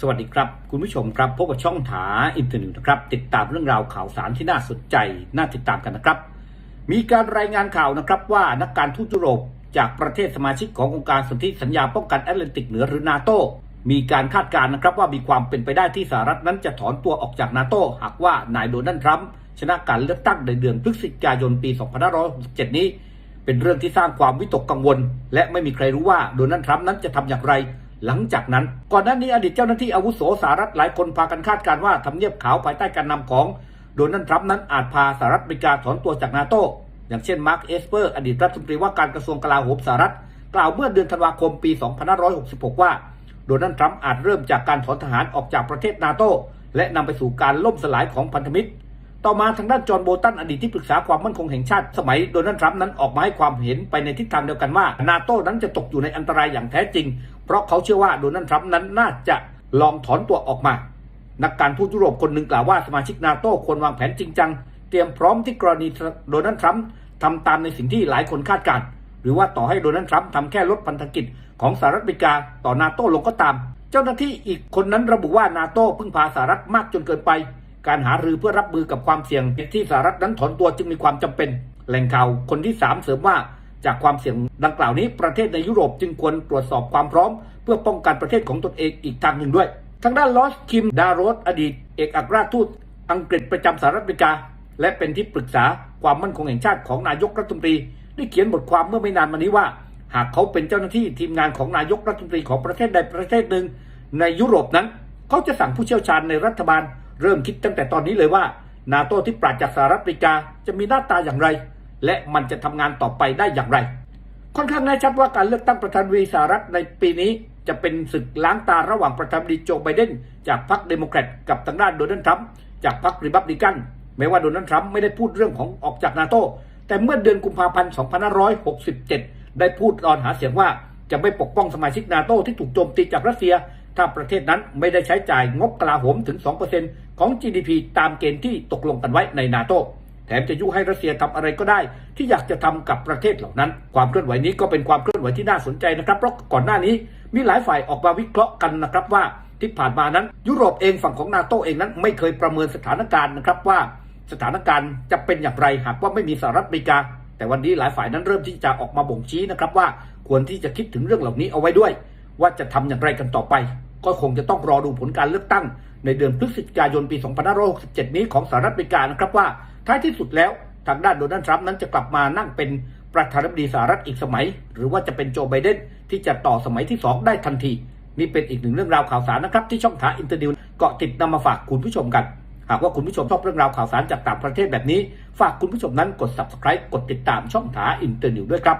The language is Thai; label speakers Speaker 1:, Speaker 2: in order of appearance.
Speaker 1: สวัสดีครับ คุณผู้ชมครับพบกับช่องถาอินเทอร์เน็ตนะครับ ติดตามเรื่องราวข่าวสารที่น่าสนใจ น่าติดตามกันนะครับ มีการรายงานข่าวนะครับว่านักการทูตยุโรป จากประเทศสมาชิกขององค์การสนธิสัญญาป้องกันแอตแลนติกเหนือหรือนาโตมีการคาดการณ์นะครับว่ามีความเป็นไปได้ที่สหรัฐนั้นจะถอนตัวออกจากนาโตหากว่านายโดนัลด์ทรัมป์ชนะการเลือกตั้งในเดือนพฤศจิกายนปี2567นี้ เป็นเรื่องที่สร้างความวิตกกังวล และไม่มีใครรู้ว่าโดนัลด์ทรัมป์นั้นจะทำอย่างไร หลังจากนั้น ก่อนหน้านี้อดีตเจ้าหน้าที่อาวุโสสหรัฐหลายคนพากันคาดการว่าทำเนียบขาวภายใต้การนำของโดนัลด์ทรัมป์นั้นอาจพาสหรัฐอเมริกาถอนตัวจากนาโตอย่างเช่นมาร์คเอสเปอร์อดีตรัฐมนตรีว่าการกระทรวงกลาโหมสหรัฐ กล่าวเมื่อเดือนธันวาคมปี 2566 ว่า โดนัลด์ทรัมป์อาจเริ่มจากการถอนทหารออกจากประเทศนาโตและนำไปสู่การล่มสลายของพันธมิตร ต่อมาทางด้านจอห์นโบตันอดีตที่ปรึกษาความมั่นคงแห่งชาติสมัยโดนัลด์ทรัมป์นั้นออกมาให้ความเห็นไปในทิศทางเดียวกันว่านาโต้นั้นจะตกอยู่ในอันตรายอย่างแท้จริง เพราะเขาเชื่อว่าโดนัลด์ทรัมป์นั้นน่าจะลองถอนตัวออกมา นักการทูตยุโรปคนหนึ่งกล่าวว่าสมาชิกนาโต้ควรวางแผนจริงจัง เตรียมพร้อมที่กรณีโดนัลด์ทรัมป์ทำตามในสิ่งที่หลายคนคาดการณ์หรือว่าต่อให้โดนัลด์ทรัมป์ทำแค่ลดพันธกิจของสหรัฐอเมริกาต่อนาโต้ลงก็ตาม เจ้าหน้าที่อีกคนนั้นระบุว่านาโต้พึ่งพาสหรัฐมากจนเกินไป การหารือเพื่อรับมือกับความเสี่ยงที่สหรัฐนั้นถอนตัวจึงมีความจำเป็นแหล่งข่าวคนที่ 3 เสริมว่าจากความเสี่ยงดังกล่าวนี้ประเทศในยุโรปจึงควรตรวจสอบความพร้อม เพื่อป้องกันประเทศของตนเองอีกทางหนึ่งด้วย ทางด้านลอสคิมดาโรสอดีต เอกอัครราชทูตอังกฤษประจำสหรัฐอเมริกา และเป็นที่ปรึกษาความมั่นคงแห่งชาติของนายกรัฐมนตรี ได้เขียนบทความเมื่อไม่นานมานี้ว่า หากเขาเป็นเจ้าหน้าที่ทีมงานของนายกรัฐมนตรีของประเทศใดประเทศหนึ่ง ในยุโรปนั้น เขาจะสั่งผู้เชี่ยวชาญในรัฐบาล เริ่มคิดตั้งแต่ตอนนี้เลยว่า นาโตที่ปราศจากสหรัฐอเมริกาจะมีหน้าตาอย่างไร และมันจะทำงานต่อไปได้อย่างไร ค่อนข้างแน่ชัดว่าการเลือกตั้งประธานาธิบดีสหรัฐในปีนี้ จะเป็นศึกล้างตาระหว่างประธานาธิบดีโจไบเดนจากพรรคเดโมแครตกับทางด้านโดนัลด์ทรัมป์จากพรรคริพับลิกันแม้ว่าโดนัลด์ทรัมป์ไม่ได้พูดเรื่องของออกจากนาโตแต่เมื่อเดือนกุมภาพันธ์ 2567 ได้พูดตอนหาเสียงว่าจะไม่ปกป้องสมาชิกนาโตที่ถูกโจมตีจากรัสเซีย ถ้าประเทศนั้นไม่ได้ใช้จ่ายงบกลาโหมถึง 2% ของ GDP ตามเกณฑ์ที่ตกลงกันไว้ในนาโตแถมจะยุให้รัสเซียทำอะไรก็ได้ ที่อยากจะทำกับประเทศเหล่านั้น ความเคลื่อนไหวนี้ก็เป็นความเคลื่อนไหวที่น่าสนใจนะครับเพราะก่อนหน้านี้มีหลายฝ่ายออกมาวิเคราะห์กันนะครับว่าที่ผ่านมานั้น ยุโรปเองฝั่งของนาโตเองนั้นไม่เคยประเมินสถานการณ์นะครับว่าสถานการณ์จะเป็นอย่างไรหากว่าไม่มีสหรัฐอเมริกา แต่วันนี้หลายฝ่ายนั้นเริ่มที่จะออกมาบ่งชี้นะครับว่าควรที่จะคิดถึงเรื่องเหล่านี้เอาไว้ด้วย ว่าจะทำอย่างไรกันต่อไป ก็คงจะต้องรอดูผลการเลือกตั้ง ในเดือนพฤศจิกายนปี 2567 นี้ของสหรัฐอเมริกานะครับว่าท้ายที่สุดแล้วทางด้านโดนัลด์ทรัมป์นั้นจะกลับมานั่งเป็นประธานาธิบดีสหรัฐอีกสมัย หรือว่าจะเป็นโจไบเดนที่จะต่อสมัยที่ 2 ได้ทันที นี่เป็นอีกหนึ่งเรื่องราวข่าวสารนะครับ ที่ช่องทางอินเตอร์ดิวเกาะติดนำมาฝากคุณผู้ชมกัน หากว่าคุณผู้ชมชอบเรื่องราวข่าวสารจากต่างประเทศแบบนี้ ฝากคุณผู้ชมนั้นกด subscribe กดติดตามช่องทางอินเตอร์ดิวด้วยครับ